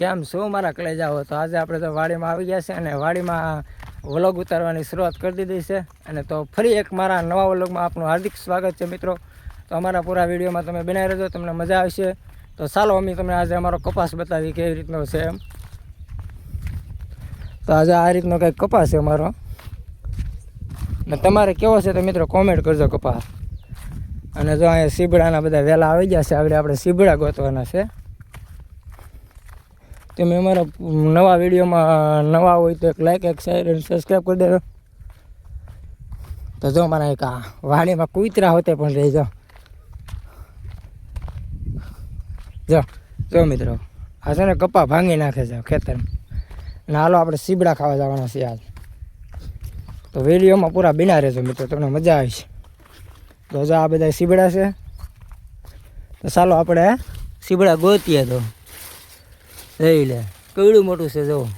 કેમ શું મારા કલેજાઓ તો આજે આપણે તો વાડીમાં આવી ગયા છે અને વાડીમાં વ્લોગ ઉતારવાની શરૂઆત કરી દીધી છે. અને તો ફરી એક મારા નવા વ્લોગમાં આપનું હાર્દિક સ્વાગત છે મિત્રો. તો અમારા પૂરા વિડીયોમાં તમે બનાવી રહેજો, તમને મજા આવશે. તો ચાલો, અમે તમને આજે અમારો કપાસ બતાવી કેવી રીતનો છે એમ. તો આજે આ રીતનો કંઈક કપાસ છે અમારો. ને તમારે કેવો છે તો મિત્રો કોમેન્ટ કરજો કપાસ. અને જો અહીંયા સીબડાના બધા વહેલા આવી ગયા છે આગળ આપણે સીબડા ગોતવાના છે. તમે અમારા નવા વિડીયોમાં નવા હોય તો એક લાઈક એક શેર અને સબસ્ક્રાઈબ કરી દેજો. તો જો મારા એક વાડીમાં કૂતરા હોતે પણ રહી જાઓ જો જો મિત્રો, આ છે ને કપા ભાંગી નાખે છે ખેતરમાં. અને હાલો આપણે સીબડા ખાવા જવાના છીએ આજ. તો વિડીયોમાં પૂરા બિના રહેજો મિત્રો, તમને મજા આવશે. તો જો આ બધા સીબડા છે. તો ચાલો આપણે સીબડા ગોતીએ તો. લઈ લે. કેવડું મોટું છે જો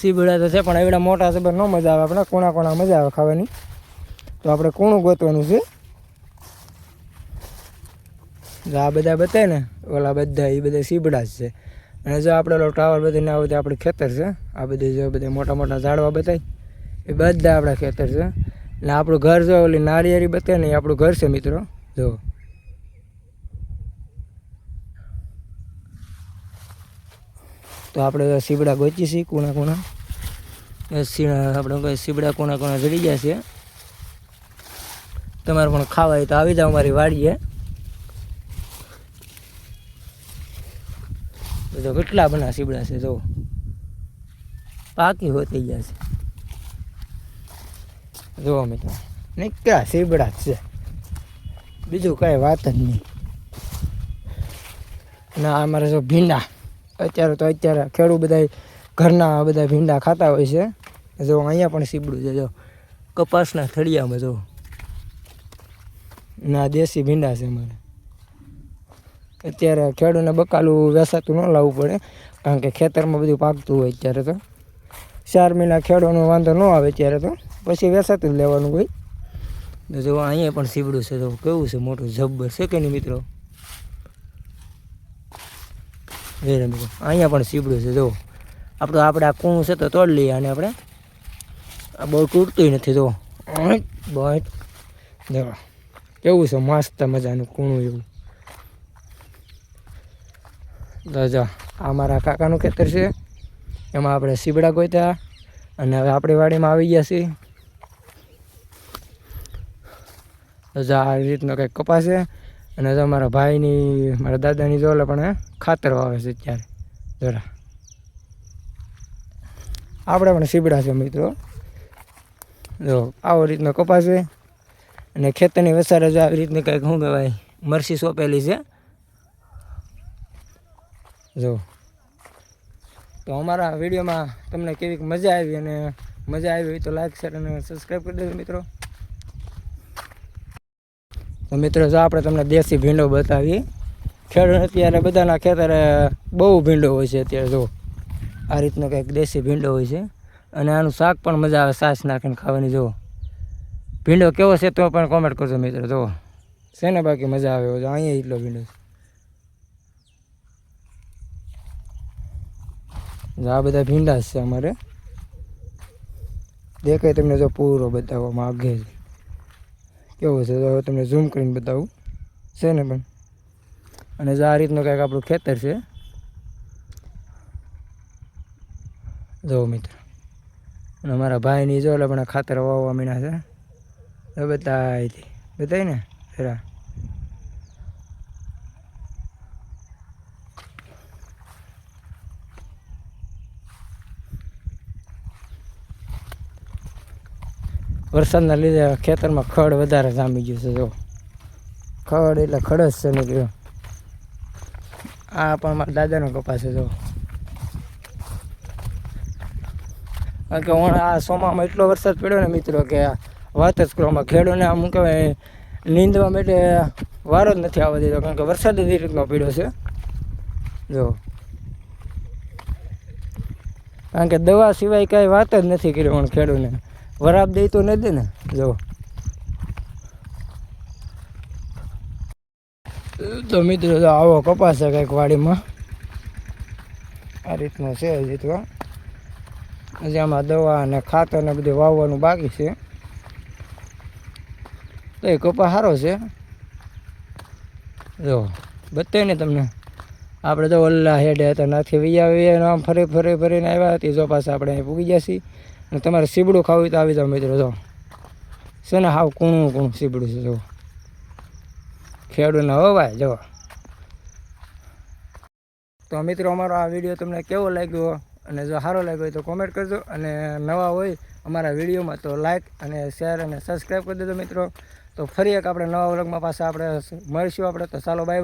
સીબડા તો છે, પણ એવડા મોટા છે, પણ ન મજા આવે. આપણે કોણા કોણા મજા આવે ખાવાની. તો આપણે કોણું ગોતવાનું છે? જો આ બધા બતાવે ને, ઓલા બધા એ બધા સીબડા જ છે. અને જો આપણે ઓલો ટાવર બધું ના બધા આપણે ખેતર છે. આ બધું જો બધા મોટા મોટા ઝાડવા બતાય. એ બધા આપણા ખેતર છે. ને આપણું ઘર જો ઓલી નારિયેરી બતાવે ને, એ આપણું ઘર છે, મિત્રો. જો તો આપણે સીબડા ગોચી છીએ કુણા કુણા. આપણે સીબડા કુણા કુણા જડી ગયા છે. તમારે પણ ખાવા હોય તો આવી જાઓ મારી વાડીએ. જો કેટલા બના સીબડા છે જો પાકી હોતી ગયા છે. જુઓ મિત્રો, નીકળ્યા સીબડા જ છે. બીજું કાંઈ વાત જ નહીં. ના અમારે જો ભીંડા. અત્યારે તો અત્યારે ખેડૂત બધા ઘરના બધા ભીંડા ખાતા હોય છે. જો અહીંયા પણ સીબડું છે, જો. કપાસના થળિયામાં જો. ના, દેશી ભીંડા છે અમારે. અત્યારે ખેડૂને બકાલું વેસાતું ન લાવવું પડે, કારણ કે ખેતરમાં બધું પાકતું હોય અત્યારે તો. ચાર મહિના ખેડૂતનો વાંધો ન આવે ત્યારે તો. પછી વેસાતું જ લેવાનું હોય જો, અહીંયા પણ સીબડું છે તો કેવું છે, મોટું જબ્બર છે કે નહીં મિત્રો? અહીંયા પણ સીબડું છે જો આપણું આપણે આ કૂણું છે તો તોડી લઈએ અને આપણે આ બહુ તૂટતું નથી જો બસ જો કેવું છે, મસ્ત મજાનું કૂણું એવું. જો, આ મારા કાકાનું ખેતર છે. એમાં આપણે સીબડા ગોત્યા અને હવે આપણી વાડીમાં આવી ગયા છીએ. તો આ રીતનો કંઈક કપાસ છે. અને તો મારા ભાઈની, મારા દાદાની જોલે પણ ખાતર વાવે છે અત્યારે. જરા. આપણે પણ સીબડા છે મિત્રો. જો, આવો રીતનો કપાસ છે. અને ખેતરની વસારે જો આવી રીતની કંઈક શું કહેવાય, મરસી સોંપેલી છે. જો. તો અમારા વિડીયોમાં તમને કેવી મજા આવી અને મજા આવી હોય તો લાઈક શેર અને સબસ્ક્રાઈબ કરી દેજો મિત્રો. તો મિત્રો, જો આપણે તમને દેશી ભીંડો બતાવીએ. ખેડૂત અત્યારે બધાના ખેતરે બહુ ભીંડો હોય છે અત્યારે, જો. આ રીતનો કંઈક દેશી ભીંડો હોય છે. અને આનું શાક પણ મજા આવે સાસ નાખીને ખાવાની, જો. ભીંડો કેવો છે તો પણ કોમેન્ટ કરજો મિત્રો, જો. છે ને બાકી મજા આવે, જો, અહીંયા એટલો ભીંડો છે. આ બધા ભીંડા છે અમારે. દેખાય તમને જો પૂરો બતાવવામાં આગે છે. કેવો છે? હવે તમને ઝૂમ કરીને બતાવું. છે ને પણ? અને જો આ રીતનું કંઈક આપણું ખેતર છે. જો મિત્ર. અને અમારા ભાઈની જો એટલે પણ ખાતર વાવવા મીના છે. બતાવી બતાય ને? જરા. વરસાદના લીધે ખેતરમાં ખડ વધારે જામી ગયું છે, જો. ખડ એટલે ખડ જ છે નીકળ્યો આ પણ મારા દાદાનો કપાસ છે, જો. કારણ કે હું આ સોમામાં એટલો વરસાદ પડ્યો ને મિત્રો કે વાત જ કરવામાં ખેડૂને આમ કહેવાય નીંદવા માટે વારો જ નથી આવવા દીધો, કારણ કે વરસાદ જ રીતનો પડ્યો છે. જો. કારણ કે દવા સિવાય કાંઈ વાત જ નથી કરી પણ ખેડૂને. વરાપ દઈ તો નથી ને. જો. તો મિત્રો આવો કપાસ છે કંઈક વાડીમાં. આ રીતનો છે હજી તો. હજી આમાં દવા અને ખાતર ને બધું વાવવાનું બાકી છે. તો એ કપા સારો છે. જો બતાવી ને તમને. આપણે તો ઓલ્લા હેડે હતા, નાથી વૈયા વૈયા આમ ફરી ફરી ફરીને આવ્યા હતી. જો પાછા આપણે અહીં પૂગી ગયા છીએ. અને તમારે સીબડું ખાવું તો આવી જાઓ મિત્રો, જો. છે ને હાવ કૂણું કૂણું સીબડું છે, જો. ખેડૂતના હો ભાઈ જો. તો મિત્રો, અમારો આ વીડિયો તમને કેવો લાગ્યો અને જો સારો લાગ્યો હોય તો કોમેન્ટ કરજો અને નવા હોય અમારા વિડીયોમાં તો લાઈક અને શેર અને સબસ્ક્રાઈબ કરી દેજો મિત્રો. તો ફરી એક આપણે નવા વ્લોગમાં પાછા આપણે મળીશું આપણે. તો ચાલો બાય